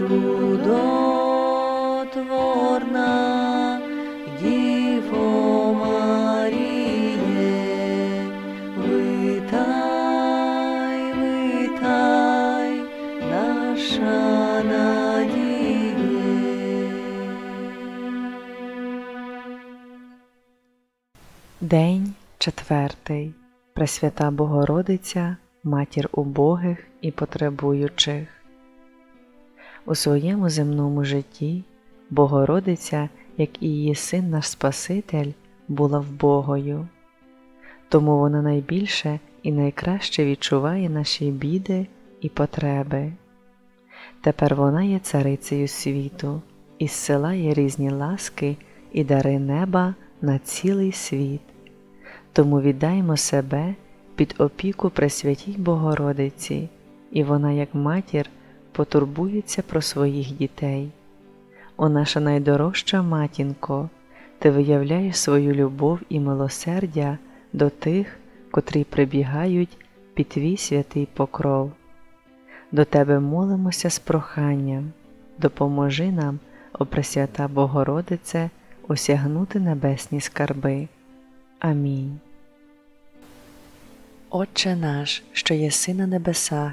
чудотворна Діво Маріє, витай, витай, наша надія. День четвертий Пресвята Богородиця, матір убогих і потребуючих. У своєму земному житті Богородиця, як і її син наш Спаситель, була вбогою. Тому вона найбільше і найкраще відчуває наші біди і потреби. Тепер вона є царицею світу і зсилає різні ласки і дари неба на цілий світ. Тому віддаймо себе під опіку Пресвятій Богородиці, і вона, як матір, потурбується про своїх дітей. О наша найдорожча матінко, ти виявляєш свою любов і милосердя до тих, котрі прибігають під твій святий покров. До тебе молимося з проханням, допоможи нам, о Пресвята Богородице, осягнути небесні скарби. Амінь. Отче наш, що єси на небесах,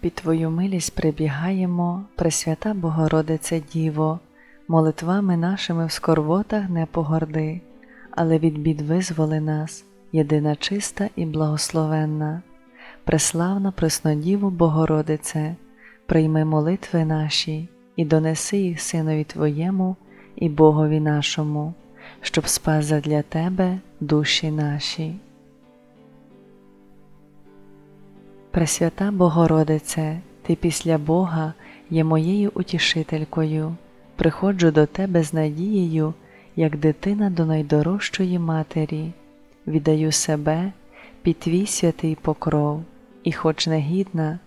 Під Твою милість прибігаємо, Пресвята Богородице Діво, молитвами нашими в скорботах не погорди, але від бід визволи нас, єдина чиста і благословенна, преславна Преснодіву Богородице, прийми молитви наші і донеси їх Синові Твоєму і Богові нашому, щоб спас задля Тебе душі наші. Пресвята Богородице, Ти після Бога є моєю утішителькою, приходжу до Тебе з надією, як дитина до найдорожчої матері, віддаю себе під Твій святий покров, і, хоч негідна,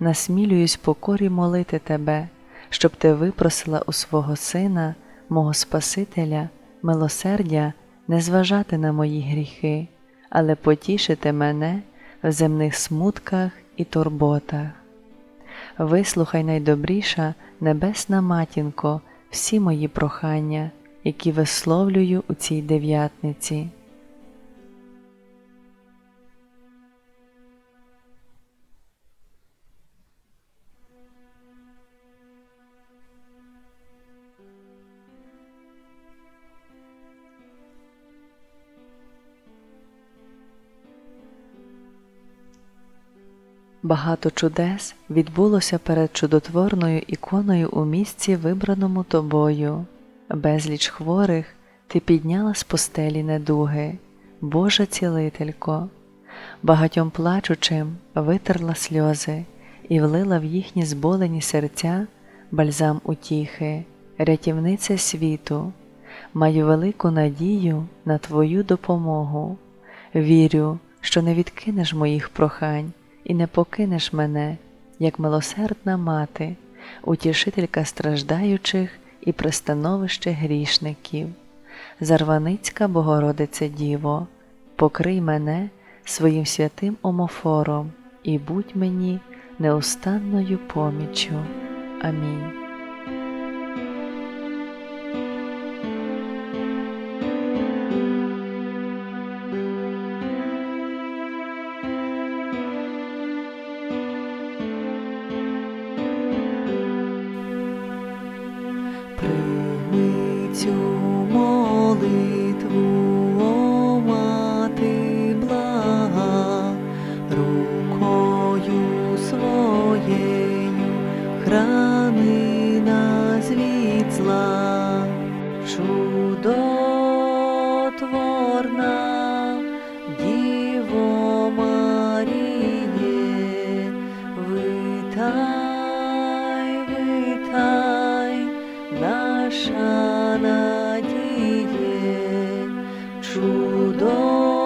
насмілююсь покорі молити Тебе, щоб Ти випросила у свого Сина, мого Спасителя, милосердя не зважати на мої гріхи, але потішити мене в земних смутках і турботах. Вислухай найдобріша, небесна матінко, всі мої прохання, які висловлюю у цій дев'ятниці. Багато чудес відбулося перед чудотворною іконою у місці, вибраному тобою. Безліч хворих ти підняла з постелі недуги, Божа цілителько, багатьом плачучим витерла сльози і влила в їхні зболені серця бальзам утіхи, рятівниця світу. Маю велику надію на Твою допомогу. Вірю, що не відкинеш моїх прохань і не покинеш мене, як милосердна мати, утішителька страждаючих і пристановище грішників. Зарваницька Богородице Діво, покрий мене своїм святим омофором і будь мені неустанною поміччю. Амінь. Молитву, о мати блага, рукою своєю храни нас від зла, чудотворна Діво Маріє, витай, витай, наша 主动。